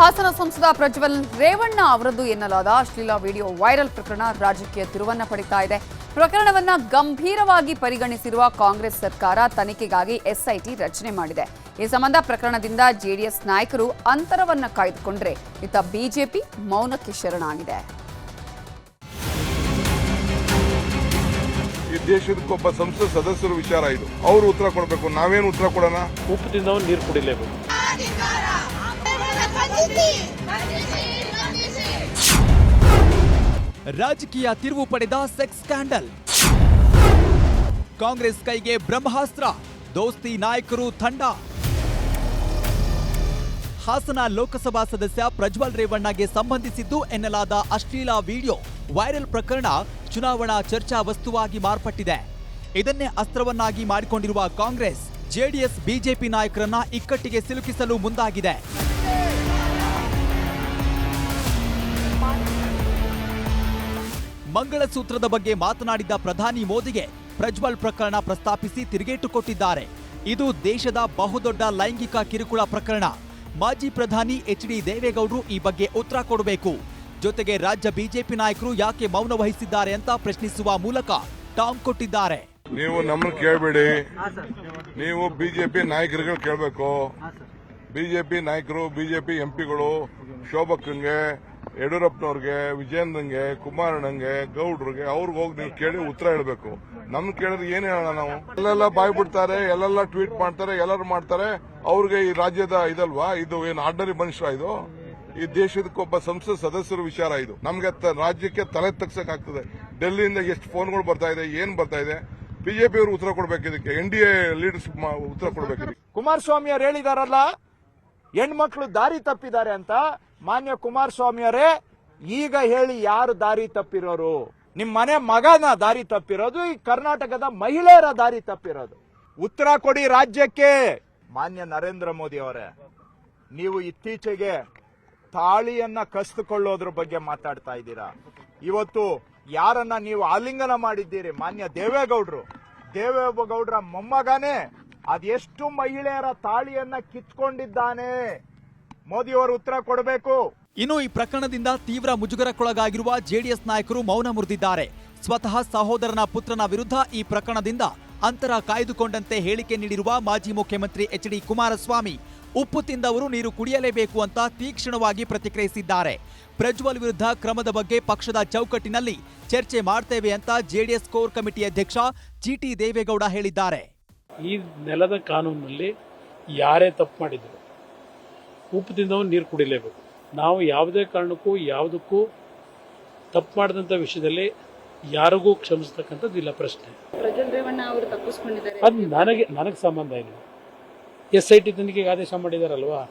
ಹಾಸನ ಸಂಸದ ಪ್ರಜ್ವಲ್ ರೇವಣ್ಣ ಅವರದ್ದು ಎನ್ನಲಾದ ಅಶ್ಲೀಲ ವಿಡಿಯೋ ವೈರಲ್ ಪ್ರಕರಣ ರಾಜಕೀಯ ತಿರುವನ್ನ ಪಡಿತಾ ಇದೆ. ಪ್ರಕರಣವನ್ನ ಗಂಭೀರವಾಗಿ ಪರಿಗಣಿಸಿರುವ ಕಾಂಗ್ರೆಸ್ ಸರ್ಕಾರ ತನಿಖೆಗಾಗಿ ಎಸ್ಐಟಿ ರಚನೆ ಮಾಡಿದೆ. ಈ ಸಂಬಂಧ ಪ್ರಕರಣದಿಂದ ಜೆಡಿಎಸ್ ನಾಯಕರು ಅಂತರವನ್ನ ಕಾಯ್ದುಕೊಂಡ್ರೆ ಇತ್ತ ಬಿಜೆಪಿ ಮೌನಕ್ಕೆ ಶರಣಾಗಿದೆ. ಈ ದೇಶದಕ್ಕೊಬ್ಬ ಸಂಸತ್ ಸದಸ್ಯರ ವಿಚಾರ ಇದು. ಅವರು ಉತ್ತರ ಕೊಡಬೇಕು ನಾವೇನು ಉತ್ತರ ಕೊಡೋಣ? ಉಪ್ಪು ತಿಂದವನು ನೀರು ಕುಡಿಲೇಬೇಕು. ರಾಜಕೀಯ ತಿರುವು ಪಡೆದ ಸೆಕ್ಸ್ ಸ್ಕ್ಯಾಂಡಲ್. ಕಾಂಗ್ರೆಸ್ ಕೈಗೆ ಬ್ರಹ್ಮಾಸ್ತ್ರ, ದೋಸ್ತಿ ನಾಯಕರು ತಂಡ. ಹಾಸನ ಲೋಕಸಭಾ ಸದಸ್ಯ ಪ್ರಜ್ವಲ್ ರೇವಣ್ಣಗೆ ಸಂಬಂಧಿಸಿದ್ದು ಎನ್ನಲಾದ ಅಶ್ಲೀಲ ವಿಡಿಯೋ ವೈರಲ್ ಪ್ರಕರಣ ಚುನಾವಣಾ ಚರ್ಚಾ ವಸ್ತುವಾಗಿ ಮಾರ್ಪಟ್ಟಿದೆ. ಇದನ್ನೇ ಅಸ್ತ್ರವನ್ನಾಗಿ ಮಾಡಿಕೊಂಡಿರುವ ಕಾಂಗ್ರೆಸ್, ಜೆಡಿಎಸ್, ಬಿಜೆಪಿ ನಾಯಕರನ್ನ ಇಕ್ಕಟ್ಟಿಗೆ ಸಿಲುಕಿಸಲು ಮುಂದಾಗಿದೆ. ಮಂಗಳಸೂತ್ರದ ಬಗ್ಗೆ ಮಾತನಾಡಿದ ಪ್ರಧಾನಿ ಮೋದಿಗೆ ಪ್ರಜ್ವಲ್ ಪ್ರಕರಣ ಪ್ರಸ್ತಾಪಿಸಿ ತಿರುಗೇಟು ಕೊಟ್ಟಿದ್ದಾರೆ. ಇದು ದೇಶದ ಬಹುದೊಡ್ಡ ಲೈಂಗಿಕ ಕಿರುಕುಳ ಪ್ರಕರಣ. ಮಾಜಿ ಪ್ರಧಾನಿ ಎಚ್ ಡಿ ದೇವೇಗೌಡರು ಈ ಬಗ್ಗೆ ಉತ್ತರ ಕೊಡಬೇಕು. ಜೊತೆಗೆ ರಾಜ್ಯ ಬಿಜೆಪಿ ನಾಯಕರು ಯಾಕೆ ಮೌನ ವಹಿಸಿದ್ದಾರೆ ಅಂತ ಪ್ರಶ್ನಿಸುವ ಮೂಲಕ ಟಾಂಗ್ ಕೊಟ್ಟಿದ್ದಾರೆ. ನೀವು ನಮ್ಮನ್ನು ಕೇಳಬೇಡಿ. ನೀವು ಬಿಜೆಪಿ ನಾಯಕರುಗಳು ಕೇಳಬೇಕು. ಬಿಜೆಪಿ ನಾಯಕರು ಬಿಜೆಪಿ ಎಂಪಿಗಳು ಶೋಭಕ್ಕಂಗೆ ಯಡಿಯೂರಪ್ಪನವ್ರಿಗೆ ವಿಜಯನ್ಗೆ ಕುಮಾರಣ್ಣಂಗೆ, ಗೌಡ್ರಿಗೆ, ಅವ್ರಿಗೆ ಹೋಗಿ ನೀವು ಕೇಳಿ ಉತ್ತರ ಹೇಳಬೇಕು. ನಮ್ ಕೇಳಿದ್ರೆ ಏನ್ ಹೇಳೋಣ ನಾವು? ಎಲ್ಲೆಲ್ಲ ಬಾಯ್ ಬಿಡ್ತಾರೆ, ಎಲ್ಲೆಲ್ಲ ಟ್ವೀಟ್ ಮಾಡ್ತಾರೆ, ಎಲ್ಲರೂ ಮಾಡ್ತಾರೆ. ಅವ್ರಿಗೆ ಈ ರಾಜ್ಯದ ಇದಲ್ವಾ? ಇದು ಏನು ಆರ್ಡಿನರಿ ಮನುಷ್ಯ ಇದು? ಈ ದೇಶದಕ್ಕೊಬ್ಬ ಸಂಸದ ಸದಸ್ಯರ ವಿಚಾರ ಇದು. ನಮ್ಗೆ ರಾಜ್ಯಕ್ಕೆ ತಲೆ ತಗ್ಸಕ್ ಆಗ್ತದೆ ಡೆಲ್ಲಿಯಿಂದ ಎಷ್ಟು ಫೋನ್ಗಳು ಬರ್ತಾ ಇದೆ, ಏನ್ ಬರ್ತಾ ಇದೆ? ಬಿಜೆಪಿ ಅವರು ಉತ್ತರ ಕೊಡ್ಬೇಕು ಇದಕ್ಕೆ. ಎನ್ ಡಿ ಎ ಲೀಡರ್ಸ್ ಉತ್ತರ ಕೊಡ್ಬೇಕು ಕುಮಾರಸ್ವಾಮಿ ಅವ್ರು ಹೇಳಿದಾರಲ್ಲ, ಹೆಣ್ಮಕ್ಳು ದಾರಿ ತಪ್ಪಿದ್ದಾರೆ ಅಂತ. ಮಾನ್ಯ ಕುಮಾರಸ್ವಾಮಿಯವರೇ ಈಗ ಹೇಳಿ ಯಾರು ದಾರಿ ತಪ್ಪಿರೋರು? ನಿಮ್ಮ ಮನೆ ಮಗನ ದಾರಿ ತಪ್ಪಿರೋದು, ಈ ಕರ್ನಾಟಕದ ಮಹಿಳೆಯರ ದಾರಿ ತಪ್ಪಿರೋದು. ಉತ್ತರ ಕೊಡಿ ರಾಜ್ಯಕ್ಕೆ. ಮಾನ್ಯ ನರೇಂದ್ರ ಮೋದಿ ಅವರೇ, ನೀವು ಇತ್ತೀಚೆಗೆ ತಾಳಿಯನ್ನ ಕಸಿದುಕೊಳ್ಳೋದ್ರ ಬಗ್ಗೆ ಮಾತಾಡ್ತಾ ಇದ್ದೀರಾ? ಇವತ್ತು ಯಾರನ್ನ ನೀವು ಆಲಿಂಗನ ಮಾಡಿದ್ದೀರಿ? ಮಾನ್ಯ ದೇವೇಗೌಡರು. ದೇವೇಗೌಡರ ಮೊಮ್ಮಗನೇ ಅದೆಷ್ಟು ಮಹಿಳೆಯರ ತಾಳಿಯನ್ನ ಕಿತ್ಕೊಂಡಿದ್ದಾನೆ? ಮೋದಿಯವರು ಉತ್ತರ ಕೊಡಬೇಕು. ಇನ್ನು ಈ ಪ್ರಕರಣದಿಂದ ತೀವ್ರ ಮುಜುಗರಕ್ಕೊಳಗಾಗಿರುವ ಜೆಡಿಎಸ್ ನಾಯಕರು ಮೌನ ಮುರಿದಿದ್ದಾರೆ. ಸ್ವತಃ ಸಹೋದರನ ಪುತ್ರನ ವಿರುದ್ಧ ಈ ಪ್ರಕರಣದಿಂದ ಅಂತರ ಕಾಯ್ದುಕೊಂಡಂತೆ ಹೇಳಿಕೆ ನೀಡಿರುವ ಮಾಜಿ ಮುಖ್ಯಮಂತ್ರಿ ಎಚ್ ಡಿ ಕುಮಾರಸ್ವಾಮಿ ಉಪ್ಪು ತಿಂದವರು ನೀರು ಕುಡಿಯಲೇಬೇಕು ಅಂತ ತೀಕ್ಷ್ಣವಾಗಿ ಪ್ರತಿಕ್ರಿಯಿಸಿದ್ದಾರೆ. ಪ್ರಜ್ವಲ್ ವಿರುದ್ಧ ಕ್ರಮದ ಬಗ್ಗೆ ಪಕ್ಷದ ಚೌಕಟ್ಟಿನಲ್ಲಿ ಚರ್ಚೆ ಮಾಡ್ತೇವೆ ಅಂತ ಜೆಡಿಎಸ್ ಕೋರ್ ಕಮಿಟಿ ಅಧ್ಯಕ್ಷ ಜಿಟಿ ದೇವೇಗೌಡ ಹೇಳಿದ್ದಾರೆ. ಈ ನೆಲದ ಕಾನೂನಿನಲ್ಲಿ ಯಾರೇ ತಪ್ಪು ಮಾಡಿದ್ರು ಉಪ್ಪು ತಿಂದವನು ನೀರು ಕುಡಿಲೇಬೇಕು. ನಾವು ಯಾವುದೇ ಕಾರಣಕ್ಕೂ ಯಾವುದಕ್ಕೂ ತಪ್ಪು ಮಾಡಿದಂಥ ವಿಷಯದಲ್ಲಿ ಯಾರಿಗೂ ಕ್ಷಮಿಸ್ತಕ್ಕಂಥದ್ದು ಇಲ್ಲ ಪ್ರಶ್ನೆ. ಪ್ರಜ್ವಲ್ ಅವರು ತಪ್ಪಿಸ್ಕೊಂಡಿದ್ದಾರೆ. ಅದು ನನಗೆ ನನಗೆ ಸಂಬಂಧ ಇಲ್ಲ. ಎಸ್ ಐ ಟಿ ತನಿಖೆಗೆ ಆದೇಶ ಮಾಡಿದಾರಲ್ವಾ?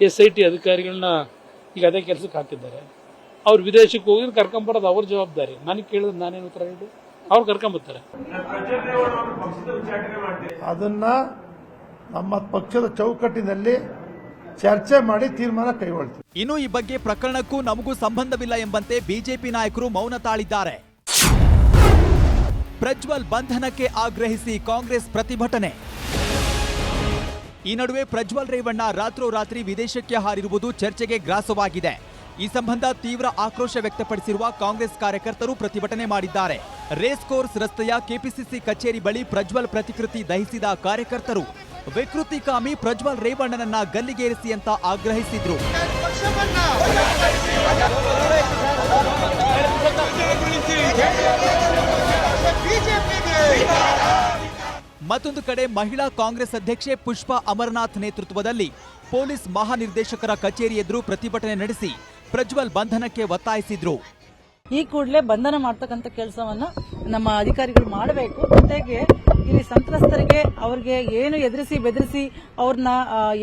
ಎಸ್ ಐ ಟಿ ಅಧಿಕಾರಿಗಳನ್ನ ಈಗ ಅದೇ ಕೆಲಸಕ್ಕೆ ಹಾಕಿದ್ದಾರೆ. ಅವ್ರು ವಿದೇಶಕ್ಕೆ ಹೋಗಿ ಕರ್ಕೊಂಬರೋದು ಅವ್ರ ಜವಾಬ್ದಾರಿ. ನನಗೆ ಕೇಳಿದ್ರೆ ನಾನೇನು ಉತ್ತರ ಹೇಳಿ ಅವ್ರು ಕರ್ಕೊಂಬರ್ತಾರೆ ಅದನ್ನ ನಮ್ಮ ಪಕ್ಷದ ಚೌಕಟ್ಟಿನಲ್ಲಿ ಚರ್ಚೆ ಮಾಡಿ ತೀರ್ಮಾನ ಕೈಗೊಳ್ತೀವಿ. ಇನ್ನು ಈ ಬಗ್ಗೆ ಪ್ರಕರಣಕ್ಕೂ ನಮಗೂ ಸಂಬಂಧವಿಲ್ಲ ಎಂಬಂತೆ ಬಿಜೆಪಿ ನಾಯಕರು ಮೌನ ತಾಳಿದ್ದಾರೆ. ಪ್ರಜ್ವಲ್ ಬಂಧನಕ್ಕೆ ಆಗ್ರಹಿಸಿ ಕಾಂಗ್ರೆಸ್ ಪ್ರತಿಭಟನೆ. ಈ ನಡುವೆ ಪ್ರಜ್ವಲ್ ರೇವಣ್ಣ ರಾತ್ರೋರಾತ್ರಿ ವಿದೇಶಕ್ಕೆ ಹಾರಿರುವುದು ಚರ್ಚೆಗೆ ಗ್ರಾಸವಾಗಿದೆ. ಈ ಸಂಬಂಧ ತೀವ್ರ ಆಕ್ರೋಶ ವ್ಯಕ್ತಪಡಿಸಿರುವ ಕಾಂಗ್ರೆಸ್ ಕಾರ್ಯಕರ್ತರು ಪ್ರತಿಭಟನೆ ಮಾಡಿದ್ದಾರೆ. ರೇಸ್ ಕೋರ್ಸ್ ರಸ್ತೆಯ ಕೆಪಿಸಿಸಿ ಕಚೇರಿ ಬಳಿ ಪ್ರಜ್ವಲ್ ಪ್ರತಿಕೃತಿ ದಹಿಸಿದ ಕಾರ್ಯಕರ್ತರು. ವಿಕೃತಿಕಾಮಿ ಪ್ರಜ್ವಲ್ ರೇವಣ್ಣನನ್ನ ಗಲ್ಲಿಗೇರಿಸಿ ಅಂತ ಆಗ್ರಹಿಸಿದ್ರು. ಮತ್ತೊಂದು ಕಡೆ ಮಹಿಳಾ ಕಾಂಗ್ರೆಸ್ ಅಧ್ಯಕ್ಷೆ ಪುಷ್ಪಾ ಅಮರನಾಥ್ ನೇತೃತ್ವದಲ್ಲಿ ಪೊಲೀಸ್ ಮಹಾನಿರ್ದೇಶಕರ ಕಚೇರಿ ಎದುರು ಪ್ರತಿಭಟನೆ ನಡೆಸಿ ಪ್ರಜ್ವಲ್ ಬಂಧನಕ್ಕೆ ಒತ್ತಾಯಿಸಿದ್ರು. ಈ ಕೂಡಲೇ ಬಂಧನ ಮಾಡ್ತಕ್ಕಂಥ ಕೆಲಸವನ್ನ ನಮ್ಮ ಅಧಿಕಾರಿಗಳು ಮಾಡಬೇಕು. ಜೊತೆಗೆ ಇಲ್ಲಿ ಸಂತ್ರಸ್ತರಿಗೆ ಅವ್ರಿಗೆ ಏನು ಎದುರಿಸಿ ಬೆದರಿಸಿ ಅವ್ರನ್ನ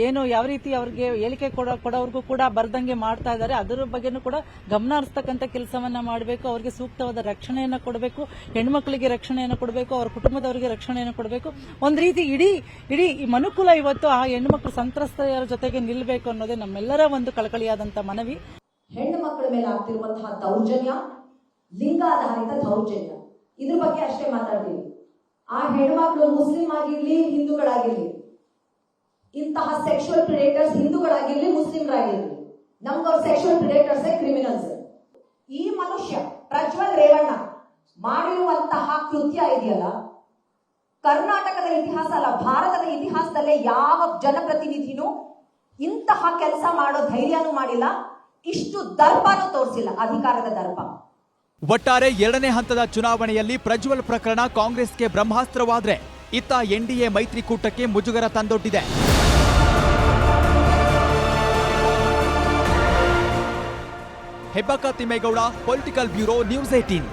ಏನು ಯಾವ ರೀತಿ ಅವ್ರಿಗೆ ಹೇಳಿಕೆ ಕೊಡೋ ಕೊಡೋರ್ಗೂ ಕೂಡ ಬರ್ದಂಗೆ ಮಾಡ್ತಾ ಇದ್ದಾರೆ. ಅದರ ಬಗ್ಗೆನೂ ಕೂಡ ಗಮನ ಹರಿಸ್ತಕ್ಕಂಥ ಕೆಲಸವನ್ನ ಮಾಡಬೇಕು. ಅವ್ರಿಗೆ ಸೂಕ್ತವಾದ ರಕ್ಷಣೆಯನ್ನ ಕೊಡಬೇಕು. ಹೆಣ್ಮಕ್ಳಿಗೆ ರಕ್ಷಣೆಯನ್ನು ಕೊಡಬೇಕು. ಅವ್ರ ಕುಟುಂಬದವರಿಗೆ ರಕ್ಷಣೆಯನ್ನು ಕೊಡಬೇಕು. ಒಂದ್ ರೀತಿ ಇಡೀ ಇಡೀ ಈ ಮನುಕುಲ ಇವತ್ತು ಆ ಹೆಣ್ಮಕ್ಳು ಸಂತ್ರಸ್ತರ ಜೊತೆಗೆ ನಿಲ್ಲಬೇಕು ಅನ್ನೋದೇ ನಮ್ಮೆಲ್ಲರ ಒಂದು ಕಳಕಳಿಯಾದಂತ ಮನವಿ. ಹೆಣ್ಣು ಮೇಲೆ ಆಗ್ತಿರುವಂತಹ ದೌರ್ಜನ್ಯ, ಲಿಂಗಾಧಾರಿತ ದೌರ್ಜನ್ಯ, ಇದ್ರ ಬಗ್ಗೆ ಅಷ್ಟೇ ಮಾತಾಡ್ತೀವಿ. ಆ ಹೆಣ್ಮಕ್ಳು ಮುಸ್ಲಿಂ ಆಗಿರ್ಲಿ, ಹಿಂದೂಗಳಾಗಿರ್ಲಿ, ಇಂತಹ ಸೆಕ್ಷುವಲ್ ಪ್ರಿಡೇಟರ್ಸ್ ಹಿಂದೂಗಳಾಗಿರ್ಲಿ, ಮುಸ್ಲಿಮರಾಗಿರ್ಲಿ ನಮ್ಗವ್ರ ಸೆಕ್ಷುವಲ್ ಪ್ರಿಡೇಟರ್ಸ್ ಕ್ರಿಮಿನಲ್ಸ್ ಈ ಮನುಷ್ಯ, ಪ್ರಜ್ವಲ್ ರೇವಣ್ಣ, ಮಾಡಿರುವಂತಹ ಕೃತ್ಯ ಇದೆಯಲ್ಲ? ಕರ್ನಾಟಕದ ಇತಿಹಾಸ ಅಲ್ಲ, ಭಾರತದ ಇತಿಹಾಸದಲ್ಲೇ ಯಾವ ಜನಪ್ರತಿನಿಧಿನೂ ಇಂತಹ ಕೆಲಸ ಮಾಡೋ ಧೈರ್ಯನೂ ಮಾಡಿಲ್ಲ, ಇಷ್ಟು ದರ್ಪನೂ ತೋರಿಸಿಲ್ಲ, ಅಧಿಕಾರದ ದರ್ಪ. ಒಟ್ಟಾರೆ ಎರಡನೇ ಹಂತದ ಚುನಾವಣೆಯಲ್ಲಿ ಪ್ರಜ್ವಲ್ ಪ್ರಕರಣ ಕಾಂಗ್ರೆಸ್ಗೆ ಬ್ರಹ್ಮಾಸ್ತ್ರವಾದ್ರೆ. ಇತ್ತ ಎನ್ಡಿಎ ಮೈತ್ರಿಕೂಟಕ್ಕೆ ಮುಜುಗರ ತಂದೊಡ್ಡಿದೆ. Hebbakka Thimmegowda, political bureau, news eighteen